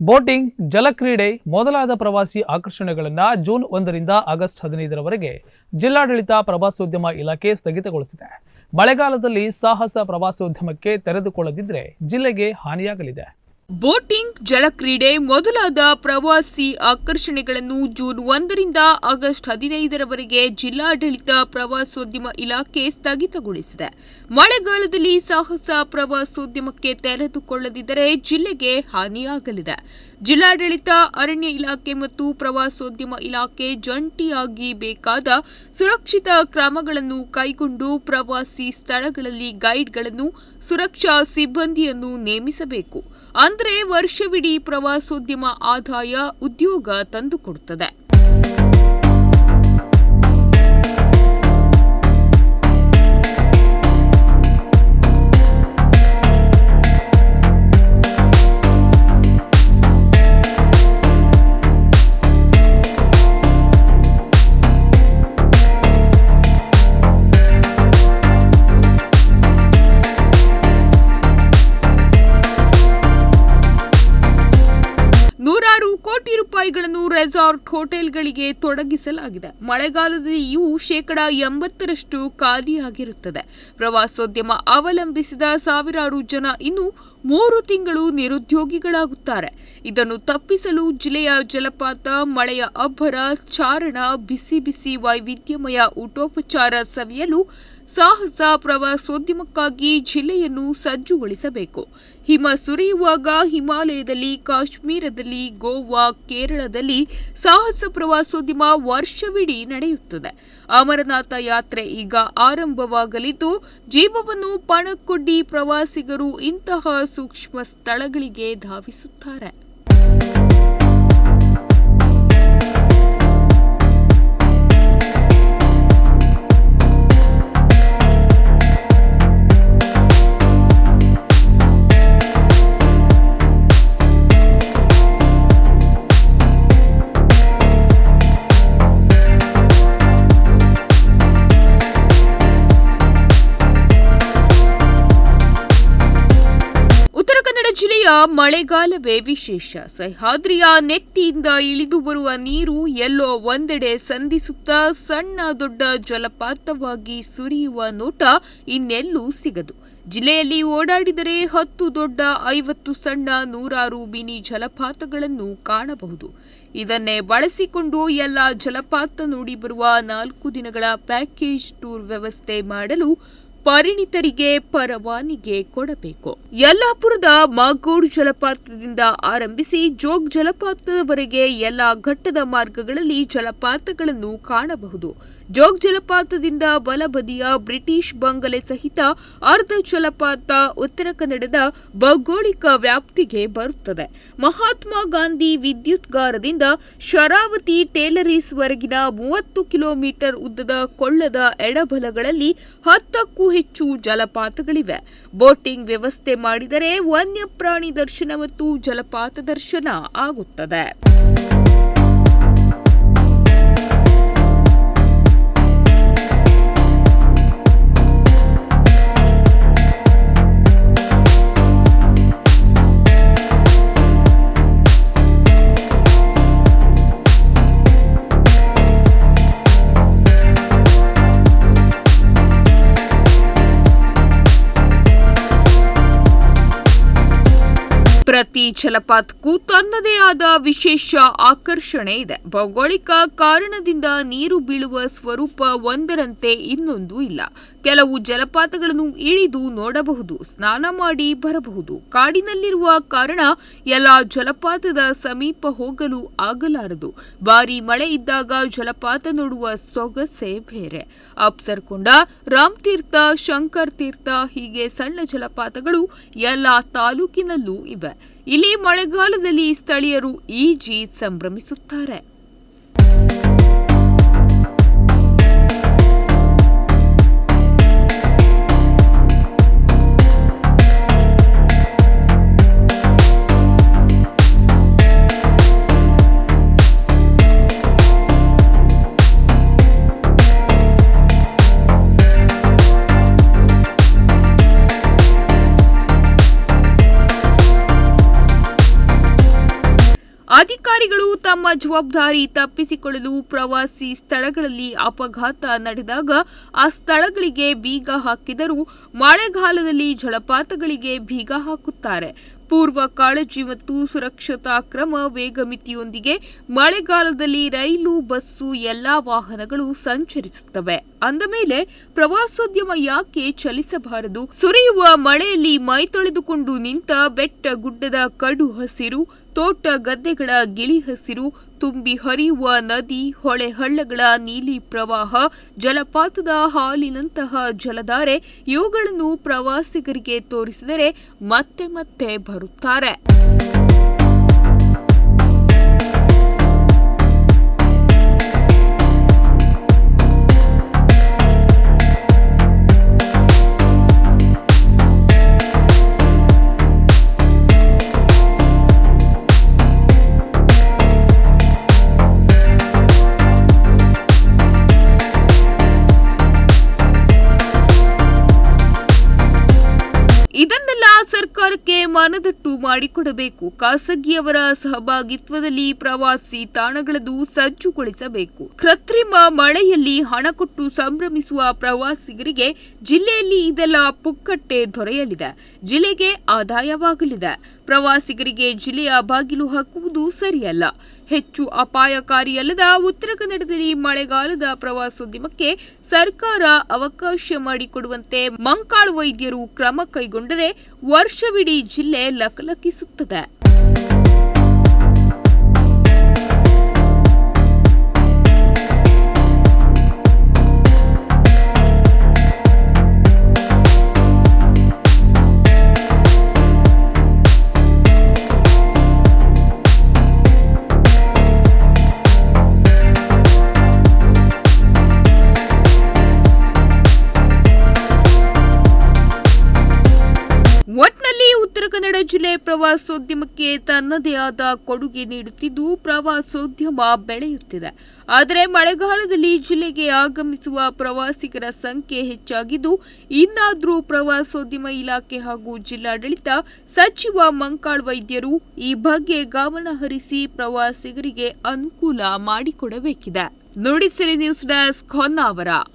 Boating, ಜಲಕ್ರೀಡೆ ಮೊದಲಾದ ಪ್ರವಾಸಿ ಆಕರ್ಷಣೆಗಳನ್ನು June ಒಂದರಿಂದ ಆಗಸ್ಟ್ ಹದಿನೈದರವರೆಗೆ ಜಿಲ್ಲಾಡಳಿತ ಪ್ರವಾಸೋದ್ಯಮ ಇಲಾಖೆ ಸ್ಥಗಿತಗೊಳಿಸಿದೆ. ಮಳೆಗಾಲದಲ್ಲಿ ಸಾಹಸ ಪ್ರವಾಸೋದ್ಯಮಕ್ಕೆ ತೆರೆದುಕೊಳ್ಳದಿದ್ದರೆ ಜಿಲ್ಲೆಗೆ ಹಾನಿಯಾಗಲಿದೆ. ಬೋಟಿಂಗ್, ಜಲಕ್ರೀಡೆ ಮೊದಲಾದ ಪ್ರವಾಸಿ ಆಕರ್ಷಣೆಗಳನ್ನು ಜೂನ್ ಒಂದರಿಂದ ಆಗಸ್ಟ್ ಹದಿನೈದರವರೆಗೆ ಜಿಲ್ಲಾಡಳಿತ ಪ್ರವಾಸೋದ್ಯಮ ಇಲಾಖೆ ಸ್ಥಗಿತಗೊಳಿಸಿದೆ. ಮಳೆಗಾಲದಲ್ಲಿ ಸಾಹಸ ಪ್ರವಾಸೋದ್ಯಮಕ್ಕೆ ತೆರೆದುಕೊಳ್ಳದಿದ್ದರೆ ಜಿಲ್ಲೆಗೆ ಹಾನಿಯಾಗಲಿದೆ. ಜಿಲ್ಲಾಡಳಿತ, ಅರಣ್ಯ ಇಲಾಖೆ ಮತ್ತು ಪ್ರವಾಸೋದ್ಯಮ ಇಲಾಖೆ ಜಂಟಿಯಾಗಿ ಬೇಕಾದ ಸುರಕ್ಷಿತ ಕ್ರಮಗಳನ್ನು ಕೈಗೊಂಡು ಪ್ರವಾಸಿ ಸ್ಥಳಗಳಲ್ಲಿ ಗೈಡ್ಗಳನ್ನು, ಸುರಕ್ಷಾ ಸಿಬ್ಬಂದಿಯನ್ನು ನೇಮಿಸಬೇಕು. ಅಂದ್ರೆ ವರ್ಷವಿಡೀ ಪ್ರವಾಸೋದ್ಯಮ ಆದಾಯ ಉದ್ಯೋಗ ತಂದುಕೊಡುತ್ತದೆ ರೂಪಾಯಿಗಳನ್ನು ರೆಸಾರ್ಟ್ ಹೋಟೆಲ್ಗಳಿಗೆ ತೊಡಗಿಸಲಾಗಿದೆ. ಮಳೆಗಾಲದಲ್ಲಿ ಇವು ಶೇಕಡ ಎಂಬತ್ತರಷ್ಟು ಖಾಲಿಯಾಗಿರುತ್ತದೆ. ಪ್ರವಾಸೋದ್ಯಮ ಅವಲಂಬಿಸಿದ ಸಾವಿರಾರು ಜನ ಇನ್ನು ಮೂರು ತಿಂಗಳು ನಿರುದ್ಯೋಗಿಗಳಾಗುತ್ತಾರೆ. ಇದನ್ನು ತಪ್ಪಿಸಲು ಜಿಲ್ಲೆಯ ಜಲಪಾತ, ಮಳೆಯ ಅಬ್ಬರ ಚಾರಣ, ಬಿಸಿ ಬಿಸಿ ವೈವಿಧ್ಯಮಯ ಊಟೋಪಚಾರ ಸವಿಯಲು ಸಾಹಸ ಪ್ರವಾಸೋದ್ಯಮಕ್ಕಾಗಿ ಜಿಲ್ಲೆಯನ್ನು ಸಜ್ಜುಗೊಳಿಸಬೇಕು. ಹಿಮ ಸುರಿಯುವಾಗ ಹಿಮಾಲಯದಲ್ಲಿ, ಕಾಶ್ಮೀರದಲ್ಲಿ, ಗೋವಾ, ಕೇರಳದಲ್ಲಿ ಸಾಹಸ ಪ್ರವಾಸೋದ್ಯಮ ವರ್ಷವಿಡೀ ನಡೆಯುತ್ತದೆ. ಅಮರನಾಥ ಯಾತ್ರೆ ಈಗ ಆರಂಭವಾಗಲಿದ್ದು, ಜೀವವನ್ನು ಪಣಕ್ಕೊಡ್ಡಿ ಪ್ರವಾಸಿಗರು ಇಂತಹ ಸೂಕ್ಷ್ಮ ಸ್ಥಳಗಳಿಗೆ ಧಾವಿಸುತ್ತಾರೆ. ಜಿಲ್ಲೆಯ ಮಳೆಗಾಲವೇ ವಿಶೇಷ. ಸಹ್ಯಾದ್ರಿಯ ನೆತ್ತಿಯಿಂದ ಇಳಿದು ಬರುವ ನೀರು ಎಲ್ಲೋ ಒಂದೆಡೆ ಸಂಧಿಸುತ್ತಾ ಸಣ್ಣ ದೊಡ್ಡ ಜಲಪಾತವಾಗಿ ಸುರಿಯುವ ನೋಟ ಇನ್ನೆಲ್ಲೂ ಸಿಗದು. ಜಿಲ್ಲೆಯಲ್ಲಿ ಓಡಾಡಿದರೆ ಹತ್ತು ದೊಡ್ಡ, ಐವತ್ತು ಸಣ್ಣ, ನೂರಾರು ಮಿನಿ ಜಲಪಾತಗಳನ್ನು ಕಾಣಬಹುದು. ಇದನ್ನೇ ಬಳಸಿಕೊಂಡು ಎಲ್ಲ ಜಲಪಾತ ನೋಡಿ ಬರುವ ನಾಲ್ಕು ದಿನಗಳ ಪ್ಯಾಕೇಜ್ ಟೂರ್ ವ್ಯವಸ್ಥೆ ಮಾಡಲು ಪರಿಣಿತರಿಗೆ ಪರವಾನಿಗೆ ಕೊಡಬೇಕು. ಯಲ್ಲಾಪುರದ ಮಾಗೋಡು ಜಲಪಾತದಿಂದ ಆರಂಭಿಸಿ ಜೋಗ್ ಜಲಪಾತದವರೆಗೆ ಎಲ್ಲ ಘಟ್ಟದ ಮಾರ್ಗಗಳಲ್ಲಿ ಜಲಪಾತಗಳನ್ನು ಕಾಣಬಹುದು. ಜೋಗ್ ಜಲಪಾತದಿಂದ ಬಲಬದಿಯ ಬ್ರಿಟಿಷ್ ಬಂಗಲೆ ಸಹಿತ ಅರ್ಧ ಜಲಪಾತ ಉತ್ತರ ಕನ್ನಡದ ಭೌಗೋಳಿಕ ವ್ಯಾಪ್ತಿಗೆ ಬರುತ್ತದೆ. ಮಹಾತ್ಮ ಗಾಂಧಿ ವಿದ್ಯುತ್ಗಾರದಿಂದ ಶರಾವತಿ ಟೇಲರೀಸ್ ವರೆಗಿನ ಮೂವತ್ತು ಕಿಲೋಮೀಟರ್ ಉದ್ದದ ಕೊಳ್ಳದ ಎಡಬಲಗಳಲ್ಲಿ ಹತ್ತಕ್ಕೂ ಹೆಚ್ಚು ಜಲಪಾತಗಳಿವೆ. ಬೋಟಿಂಗ್ ವ್ಯವಸ್ಥೆ ಮಾಡಿದರೆ ವನ್ಯಪ್ರಾಣಿ ದರ್ಶನ ಮತ್ತು ಜಲಪಾತ ದರ್ಶನ ಆಗುತ್ತದೆ. ಪ್ರತಿ ಜಲಪಾತಕ್ಕೂ ತನ್ನದೇ ಆದ ವಿಶೇಷ ಆಕರ್ಷಣೆ ಇದೆ. ಭೌಗೋಳಿಕ ಕಾರಣದಿಂದ ನೀರು ಬೀಳುವ ಸ್ವರೂಪ ಒಂದರಂತೆ ಇನ್ನೊಂದು ಇಲ್ಲ. ಕೆಲವು ಜಲಪಾತಗಳನ್ನು ಇಳಿದು ನೋಡಬಹುದು, ಸ್ನಾನ ಮಾಡಿ ಬರಬಹುದು. ಕಾಡಿನಲ್ಲಿರುವ ಕಾರಣ ಎಲ್ಲ ಜಲಪಾತದ ಸಮೀಪ ಹೋಗಲು ಆಗಲಾರದು. ಭಾರಿ ಮಳೆ ಇದ್ದಾಗ ಜಲಪಾತ ನೋಡುವ ಸೊಗಸೆ ಬೇರೆ. ಅಪ್ಸರ್ಕೊಂಡ ರಾಮ್ ತೀರ್ಥ, ಶಂಕರ್ ತೀರ್ಥ ಹೀಗೆ ಸಣ್ಣ ಜಲಪಾತಗಳು ಎಲ್ಲ ತಾಲೂಕಿನಲ್ಲೂ ಇವೆ. ಇಲ್ಲಿ ಮಳೆಗಾಲದಲ್ಲಿ ಸ್ಥಳೀಯರು ಈಜಿ ಸಂಭ್ರಮಿಸುತ್ತಾರೆ. ಅಧಿಕಾರಿಗಳು ತಮ್ಮ ಜವಾಬ್ದಾರಿ ತಪ್ಪಿಸಿಕೊಳ್ಳಲು ಪ್ರವಾಸಿ ಸ್ಥಳಗಳಲ್ಲಿ ಅಪಘಾತ ನಡೆದಾಗ ಆ ಸ್ಥಳಗಳಿಗೆ ಬೀಗ ಹಾಕಿದರೂ ಮಳೆಗಾಲದಲ್ಲಿ ಜಲಪಾತಗಳಿಗೆ ಬೀಗ ಹಾಕುತ್ತಾರೆ. ಪೂರ್ವ ಕಾಳಜಿ ಮತ್ತು ಸುರಕ್ಷತಾ ಕ್ರಮ ವೇಗಮಿತಿಯೊಂದಿಗೆ ಮಳೆಗಾಲದಲ್ಲಿ ರೈಲು, ಬಸ್ಸು, ಎಲ್ಲಾ ವಾಹನಗಳು ಸಂಚರಿಸುತ್ತವೆ. ಅಂದ ಮೇಲೆ ಪ್ರವಾಸೋದ್ಯಮ ಯಾಕೆ ಚಲಿಸಬಾರದು? ಸುರಿಯುವ ಮಳೆಯಲ್ಲಿ ಮೈ ತೊಳೆದುಕೊಂಡು ನಿಂತ ಬೆಟ್ಟ ಗುಡ್ಡದ ಕಡು ಹಸಿರು ತೋಟ ಗದ್ದೆಗಳ ಗಿಳಿ ಹಸಿರು ತುಂಬಿ ಹರಿಯುವ ನದಿ, ಹೊಳೆ ಹಳ್ಳಗಳ ನೀಲಿ ಪ್ರವಾಹ, ಜಲಪಾತದ ಹಾಲಿನಂತಹ ಜಲಧಾರೆ ಇವುಗಳನ್ನು ಪ್ರವಾಸಿಗರಿಗೆ ತೋರಿಸಿದರೆ ಮತ್ತೆ ಮತ್ತೆ ಬರುತ್ತಾರೆ. ಇದನ್ನೆಲ್ಲ ಸರ್ಕಾರಕ್ಕೆ ಮನದಟ್ಟು ಮಾಡಿಕೊಡಬೇಕು. ಖಾಸಗಿಯವರ ಸಹಭಾಗಿತ್ವದಲ್ಲಿ ಪ್ರವಾಸಿ ತಾಣಗಳದು ಸಜ್ಜುಗೊಳಿಸಬೇಕು. ಕೃತ್ರಿಮ ಮಳೆಯಲ್ಲಿ ಹಣ ಕೊಟ್ಟು ಸಂಭ್ರಮಿಸುವ ಪ್ರವಾಸಿಗರಿಗೆ ಜಿಲ್ಲೆಯಲ್ಲಿ ಇದೆಲ್ಲ ಪುಕ್ಕಟ್ಟೆ ದೊರೆಯಲಿದೆ. ಜಿಲ್ಲೆಗೆ ಆದಾಯವಾಗಲಿದೆ. ಪ್ರವಾಸಿಗರಿಗೆ ಜಿಲ್ಲೆಯ ಬಾಗಿಲು ಹಾಕುವುದು ಸರಿಯಲ್ಲ. ಹೆಚ್ಚು ಅಪಾಯಕಾರಿಯಲ್ಲದ ಉತ್ತರ ಕನ್ನಡದಲ್ಲಿ ಮಳೆಗಾಲದ ಪ್ರವಾಸೋದ್ಯಮಕ್ಕೆ ಸರ್ಕಾರ ಅವಕಾಶ ಮಾಡಿಕೊಡುವಂತೆ ಮಂಕಾಳು ವೈದ್ಯರು ಕ್ರಮ ಕೈಗೊಂಡರೆ ವರ್ಷವಿಡೀ ಜಿಲ್ಲೆ ಲಕಲಕಿಸುತ್ತದೆ. ಕನ್ನಡ ಜಿಲ್ಲೆ ಪ್ರವಾಸೋದ್ಯಮಕ್ಕೆ ತನ್ನದೇ ಆದ ಕೊಡುಗೆ ನೀಡುತ್ತಿದ್ದು, ಪ್ರವಾಸೋದ್ಯಮ ಬೆಳೆಯುತ್ತಿದೆ. ಆದರೆ ಮಳೆಗಾಲದಲ್ಲಿ ಜಿಲ್ಲೆಗೆ ಆಗಮಿಸುವ ಪ್ರವಾಸಿಗರ ಸಂಖ್ಯೆ ಹೆಚ್ಚಾಗಿದ್ದು, ಇನ್ನಾದರೂ ಪ್ರವಾಸೋದ್ಯಮ ಇಲಾಖೆ ಹಾಗೂ ಜಿಲ್ಲಾಡಳಿತ ಸಚಿವ ಮಂಕಾಳ್ ವೈದ್ಯರು ಈ ಬಗ್ಗೆ ಗಮನ ಹರಿಸಿ ಪ್ರವಾಸಿಗರಿಗೆ ಅನುಕೂಲ ಮಾಡಿಕೊಡಬೇಕಿದೆ. Nudisiri news desk Honnavar.